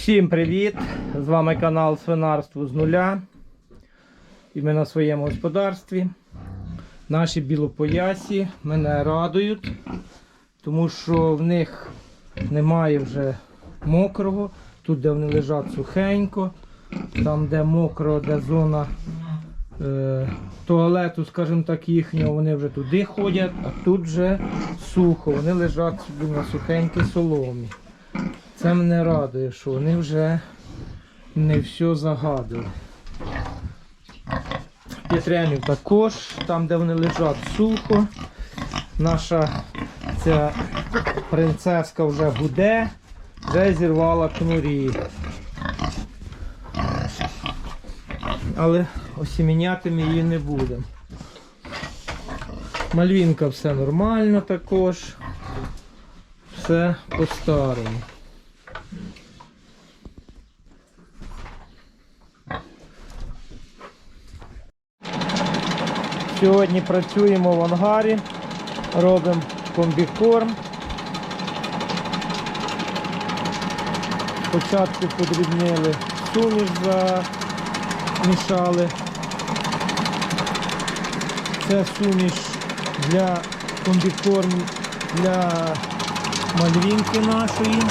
Всім привіт! З вами канал Свинарство з нуля. І ми на своєму господарстві. Наші білопоясі мене радують, тому що в них немає вже мокрого. Тут, де вони лежать сухенько, там, де мокро, де зона е, туалету, скажімо так, їхнього, вони вже туди ходять, а тут вже сухо, вони лежать собі на сухенькій соломі. Це мене радує, що вони вже не все загадили. П'ятрянів також, там де вони лежать сухо. Наша ця принцеска вже гуде, вже зірвала кнурі. Але осіміняти ми її не будемо. Мальвінка все нормально також. Все по-старому. Сьогодні працюємо в ангарі, робимо комбікорм. Спочатку подрібнили суміш, замішали. Це суміш для комбікорм для мальвінки нашої.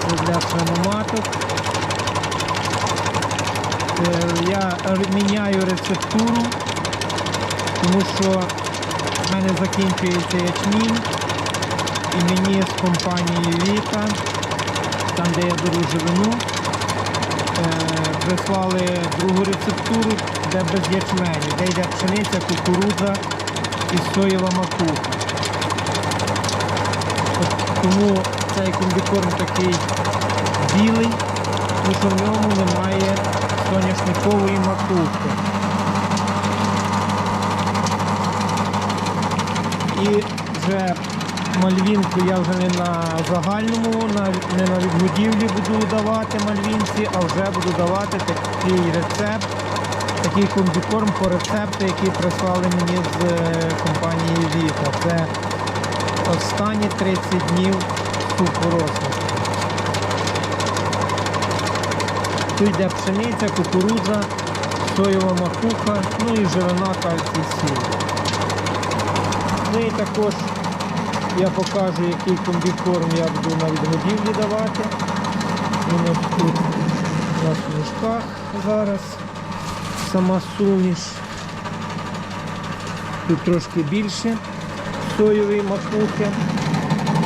Це для свиноматок. Е, Я міняю рецептуру, тому що в мене закінчується ячмінь і мені з компанії Віка, там де я беру живину, е, прислали другу рецептуру, де без ячменю, де йде пшениця, кукурудза і соєва макуха. Тому цей комбікорм такий білий, тому що в ньому немає соняшникової макухи. І вже мальвінку я вже не на загальному, не на відгодівлі буду давати мальвінці, а вже буду давати такий рецепт, такий комбікорм по рецепту, який прислали мені з е, компанії Віта. Це останні 30 днів супорослих. Тут йде пшениця, кукурудза, соєва макуха, ну і живина кальцій сіль. Ну і також я покажу, який комбікорм я буду на відгодівлі давати. Він ось тут у нас зараз сама суміш. Тут трошки більше соєвої макухи,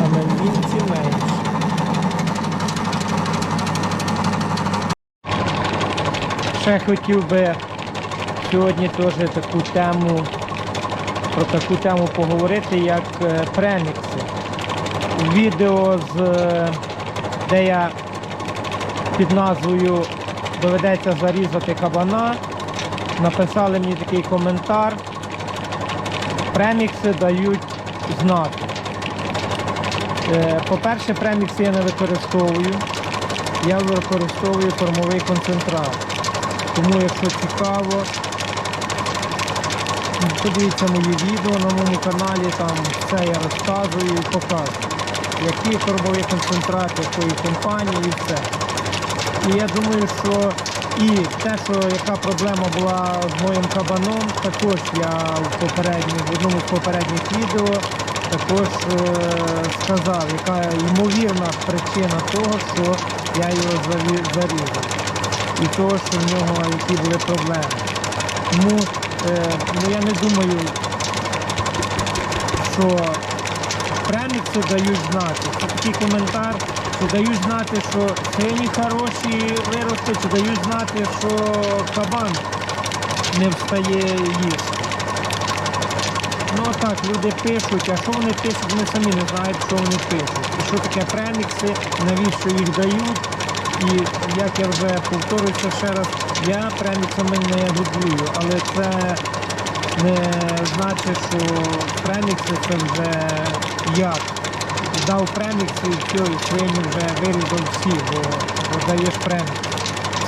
а на вінці менше. Ще хотів би сьогодні теж таку тему, про таку тему поговорити, як е, премікси. Відео, з, е, де я під назвою доведеться зарізати кабана. Написали мені такий коментар. Премікси дають знати. Е, По-перше, премікси я не використовую. Я використовую кормовий концентрат. Тому, якщо цікаво, подивіться мої відео на моєму каналі, там все я розказую і показую. Які кормові концентрати, якої компанії і все. І я думаю, що і те, що яка проблема була з моїм кабаном, також я в, попередніх, в одному з попередніх відео також е, сказав, яка ймовірна причина того, що я його зарізав і того, що в нього які були проблеми. Тому е, ну, я не думаю, що премікси дають знати. Це такий коментар, що дають знати, що свині хороші вирости, чи дають знати, що кабан не встає їсти. Ну так, люди пишуть, а що вони пишуть, ми самі не знаємо, що вони пишуть. І що таке премікси, навіщо їх дають. І як я вже повторюся ще раз, я преміксами не гудлюю, але це не значить, що премікси це вже як. Дав премікси і все, і свині вже вирізав всі, бо, бо даєш премікс.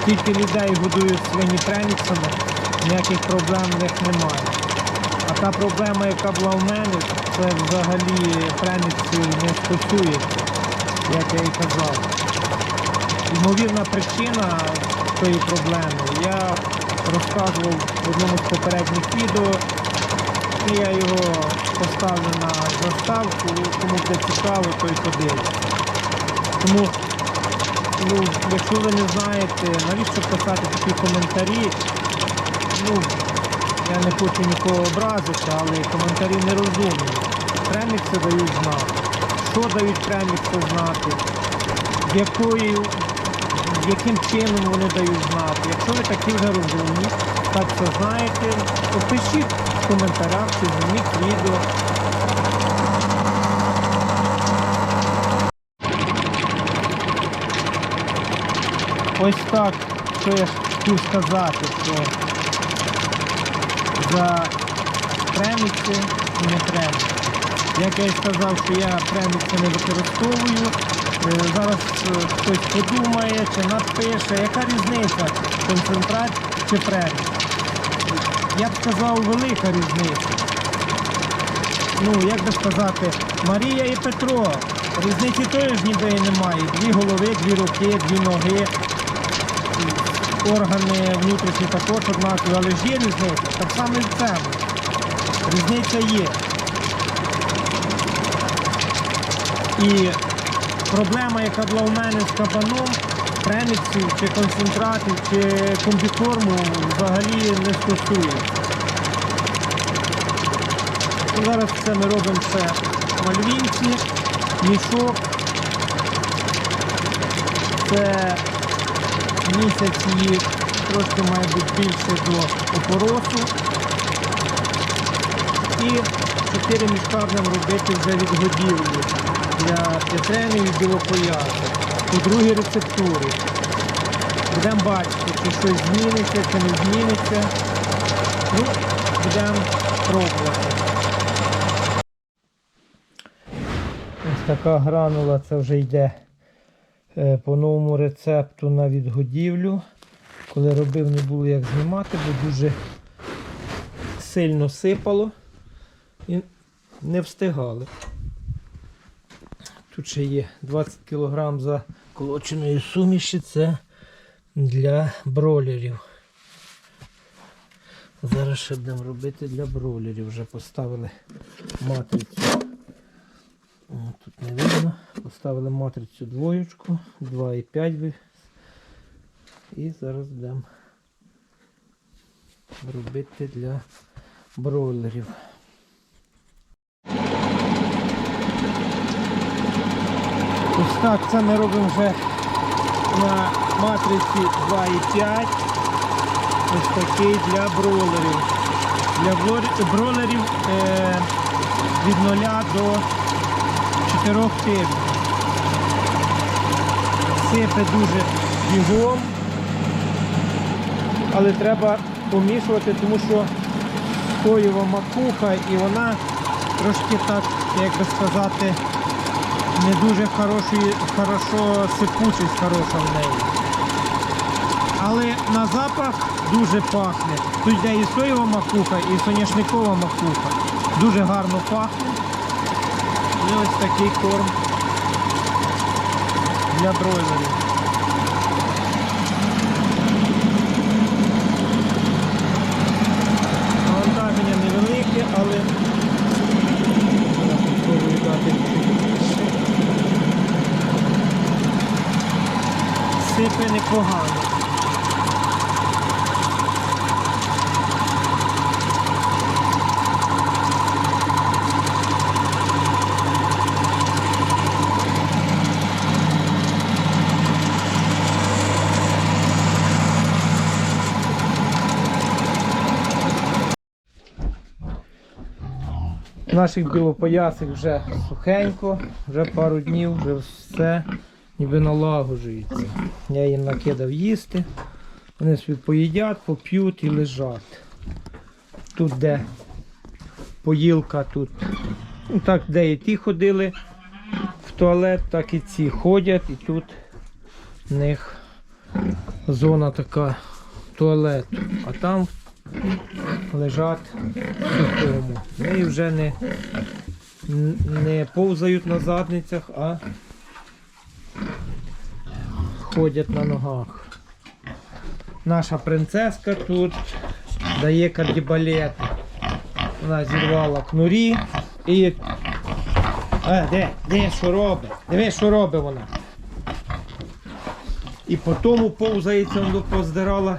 Скільки людей годують свині преміксами, ніяких проблем в них немає. А та проблема, яка була в мене, це взагалі преміксів не стосується. як я і казав. Ймовірна причина цієї проблеми я розказував в одному з попередніх відео. І я його поставлю на заставку, кому буде цікаво, той подивиться. Тому, ну, якщо ви не знаєте, навіщо писати такі коментарі, ну, я не хочу нікого образити, але коментарі нерозумні. Премікси дають знати. Що дають премікси знати? Якою, яким чином вони дають знати. Якщо ви такі вже розумні, так все знаєте, то пишіть в коментарях чи зніміть відео. Ось так, що я хотів сказати, що за премікси і не премікси. Як я і сказав, що я премікси не використовую. Е, Зараз е, хтось подумає чи напише, яка різниця концентрат чи премікс. Я б сказав, велика різниця. Ну, як би сказати, Марія і Петро. Різниці тої ж ніби немає. Дві голови, дві руки, дві ноги. Органи внутрішні також однакові, але ж є різниця. Так само і в цьому. Різниця є. І проблема, яка була у мене з кабаном, преміксів чи концентратів, чи комбікорму взагалі не стосується. Ну, Зараз це ми робимо все мальвінці, мішок. Це місяць її трошки має бути більше до опоросу. І 4 мішка робити вже від для петренів і білопояса. По другій рецептурі. Будемо бачити, чи щось зміниться, чи не зміниться. Ну, будемо пробувати. Ось така гранула це вже йде е, по новому рецепту на відгодівлю. Коли робив, не було як знімати, бо дуже сильно сипало і не встигали. Тут ще є 20 кг заколоченої суміші, це для бролерів. Зараз ще будемо робити для бролерів. Вже поставили матрицю. Тут не видно. Поставили матрицю двоєчку, 2,5 і зараз будемо робити для бройлерів. Так це ми робимо вже на матриці 2,5. Ось такий для бройлерів. Для бройлерів е, від 0 до 4 тижнів. Сипе дуже бігом, але треба помішувати, тому що соєва макуха і вона трошки так, як би сказати, не дуже хороший, хорошо сипучість хороша в неї. Але на запах дуже пахне. Тут йде і соєва макуха, і соняшникова макуха. Дуже гарно пахне. І ось такий корм для бройлерів. Сипе непогано. Наших білопоясих вже сухенько, вже пару днів, вже все ніби налагоджується. Я їм накидав їсти. Вони собі поїдять, поп'ють і лежать. Тут де поїлка, тут. Ну, так, де і ті ходили в туалет, так і ці ходять, і тут в них зона така туалету. А там лежать в сухому. Вони вже не, не повзають на задницях, а ходять на ногах. Наша принцеска тут дає кардібалети. Вона зірвала кнурі і. А, де? Де що робить? Диви, що робить вона. І по тому повзається, воно поздирала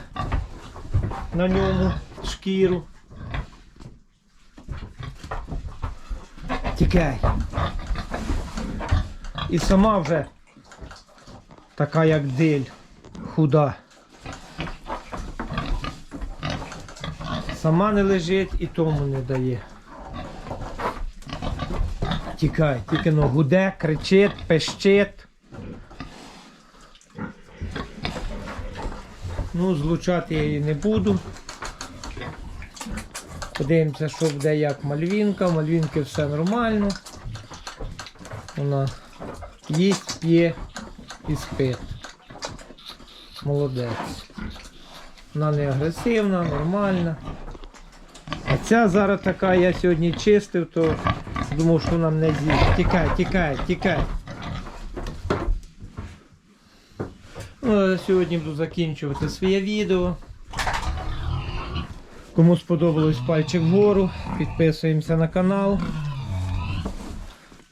на ньому шкіру. Тікай. І сама вже така як диль, худа. Сама не лежить і тому не дає. Тікай, тільки но гуде, кричить, пещить. Ну, злучати я її не буду. Подивимося, що буде як Мальвінка. Мальвінки все нормально. Вона їсть, п'є і спить. Молодець. Вона не агресивна, нормальна. А ця зараз така, я сьогодні чистив, то думав, що вона мене з'їсть. Тікай, тікай, тікай. Ну, сьогодні буду закінчувати своє відео. Кому сподобалось пальчик вгору, підписуємося на канал.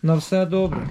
На все добре.